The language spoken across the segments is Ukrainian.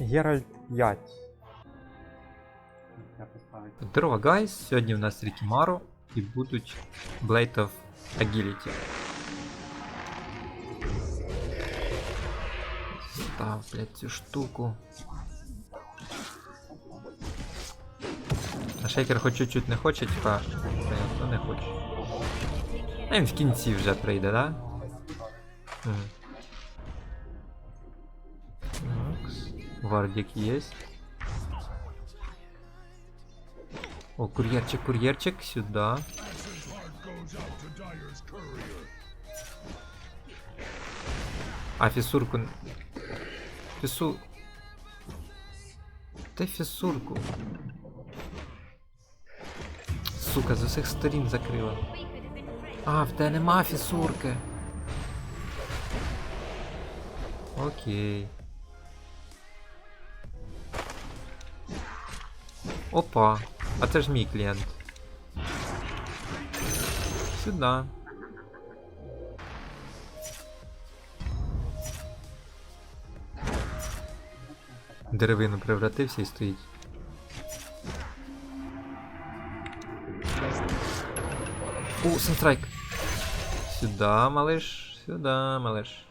Геральт 5. Здорово, гайс! Сьогодні в нас Рікімаро і будуть Blade of Agility. Став, блядь, цю штуку. А шейкер хоч чуть-чуть не хоче, типа. Ну не хоче. А він в кінці вже прийде, да? Мгм. Вардик есть. О, курьерчик, курьерчик, сюда. А, фисурку... Фису... Дай фисурку. Сука, з усіх сторін закрила. А, в тебе нема фісурки. Окей. Опа, а це ж мій клієнт. Сюда. Деревину превратився і стоїть. О, санстрайк. Сюда, малыш. Сюда, малыш.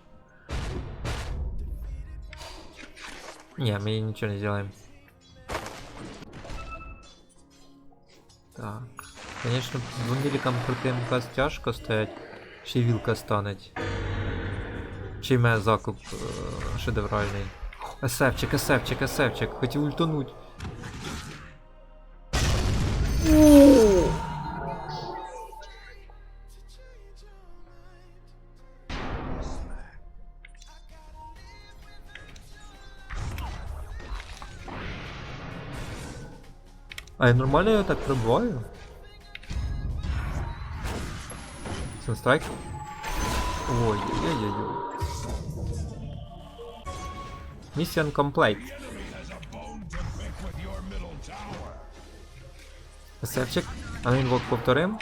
Не, мы ей ничего не сделаем. Так. Конечно, вунілікам крутим каз тяжко стоять. Ще вілка станеть. Чи має закуп е, шедевральний. Есепчик, есепчик, есепчик. Хотів ультануть. А я нормально його так пробиваю? Санстрайк? Ой-ой-ой-ой. Mission complete. Севчик, а ну інвок повторим.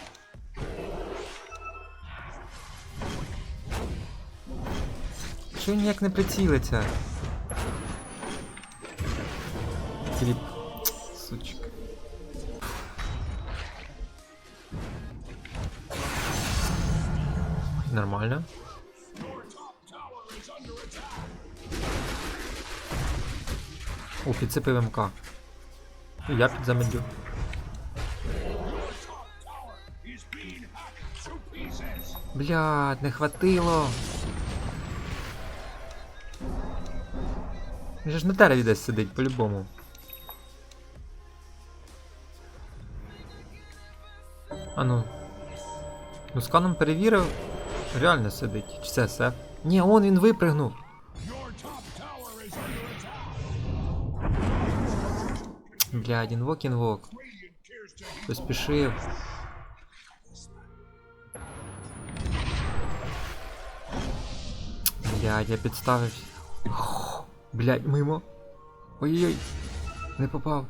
Чого він ніяк не прицілиться? Філіп. Нормально. О, підцепив МК. І Я підзамедлю. Блядь, не хватило. Він же ж на дереві десь сидить, по-любому. А ну. Ну, сканом перевірив. Реально сидить. Чи це сеф? Ні, он він випригнув. Блядь, інвок, інвок. Поспішив. Блядь, я підставився. Блядь, мимо. Ой-ой-ой. Не попав.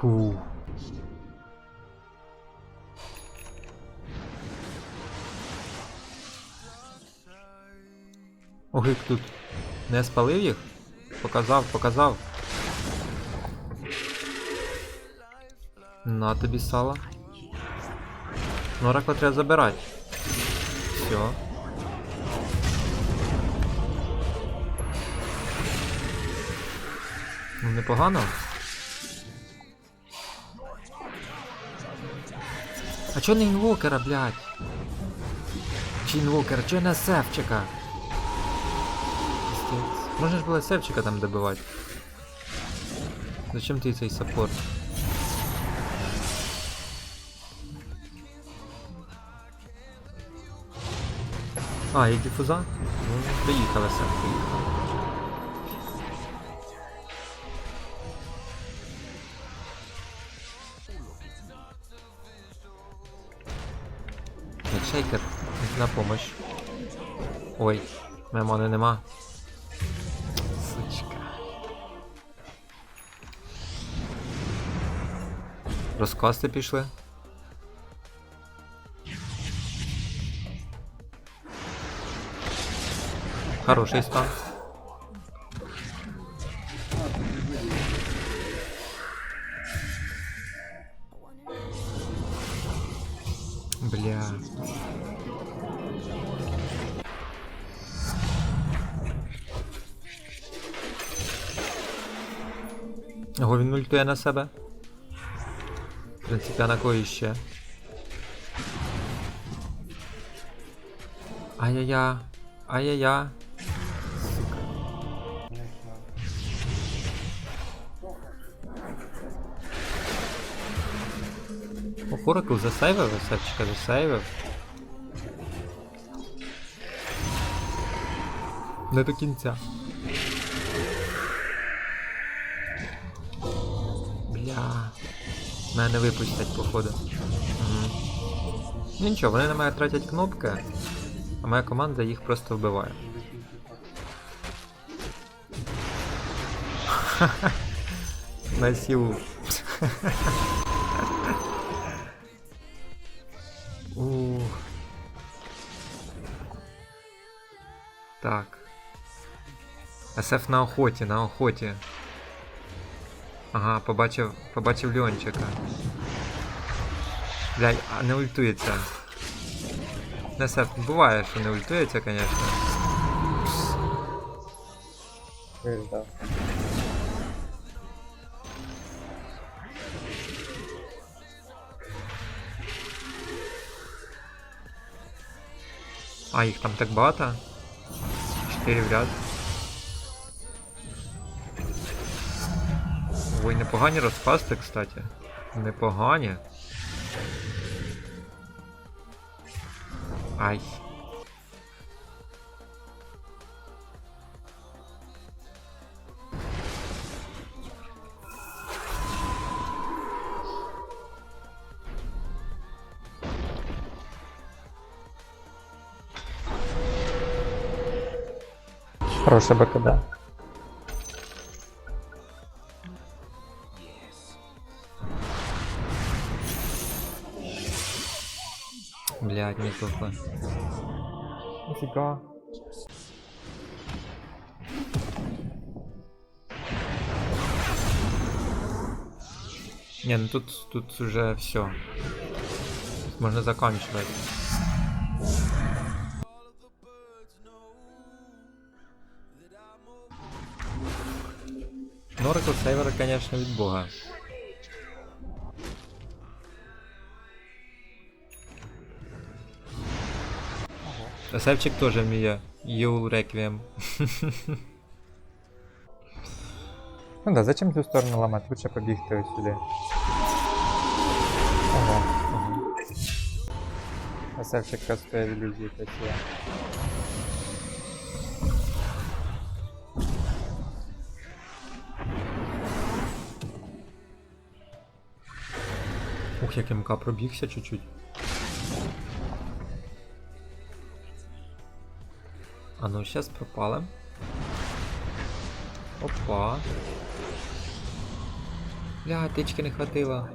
Фу. Огик тут не спалив їх? Показав, показав. На тобі сало. Ну, треба забирати. Все. Ну, непогано. А чо не інвокера, блядь? Чи інвокера, чо не севчика? Пиздец. Можна ж було севчика там добивати. Зачем ти цей саппорт? А, є дифуза? Ну, приїхали все, приїхали. Шейкер, на помощь. Ой, мемони нема. Розкасти пішли. Хороший стан. Бля. Його він ультує на себе. В принципі, а на ще? Ай-я-я. Ай-я-я. Сука. О, Хоракл засейвив, Севчика засейвив. Не до кінця. Бля. Мене не випустять, походу. Угу. Ну нічого, вони на мене тратять кнопки, а моя команда їх просто вбиває. На силу. Ух. Так. СФ на охоті, на охоті. Ага, побачив, побачив Леончика. Блядь, а не ультується. Не СФ, буває, що не ультується, конечно. А, їх там так багато. Чотири в ряд. Ой, непогані розпасти, кстати. Непогані. Ай. Хороше БКД. Блядь, не тупо. Ніфіга. Не, ну тут, тут уже все. Можно заканчивать. Норкл сейвера, конечно, від бога. Севчик теж вміє. Юл Реквієм. Ну да, зачем цю сторону ламати? Лучше побігти ось сюди. Ого. Асевчик кастує ілюзії працює. Ух, як МК пробігся чуть-чуть. А ну, сейчас пропали. Опа. Бля, тички не хватило.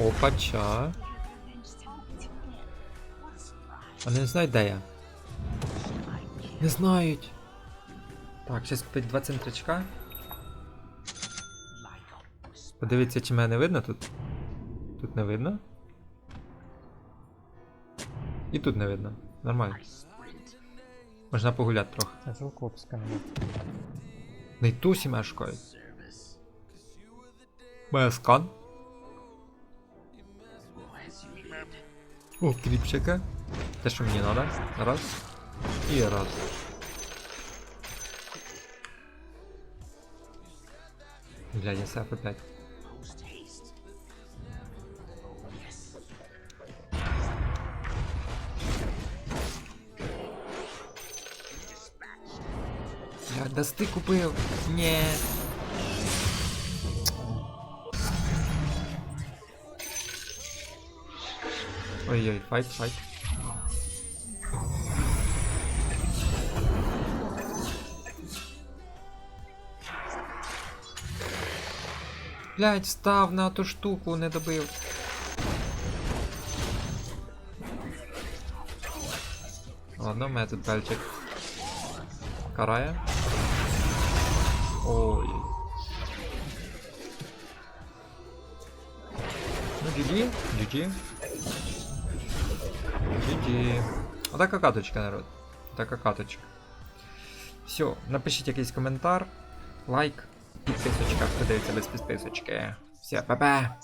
Опача. Вони не знають, де я. Не знають. Так, зараз купить два центрачка. Подивіться, чи мене не видно тут. Тут не видно. І тут не видно. Нормально. Можна погуляти трохи. А обсканув. Не й ту сімешкою. Моя скан. О, кріпчика. Те, що мені надо. Раз. І раз. Бля, я сеф опять. Бля, дасти купив. Ні. Ой-ой, файт, файт. Блять, став на ту штуку, не добив. Ладно, у мене тут пальчик. Карає. Ой. Ну, GG, GG. GG. Отака каточка, народ. Така каточка. Все, напишіть якийсь коментар, лайк, підписочка, хто дивиться без підписочки. Все, па-па!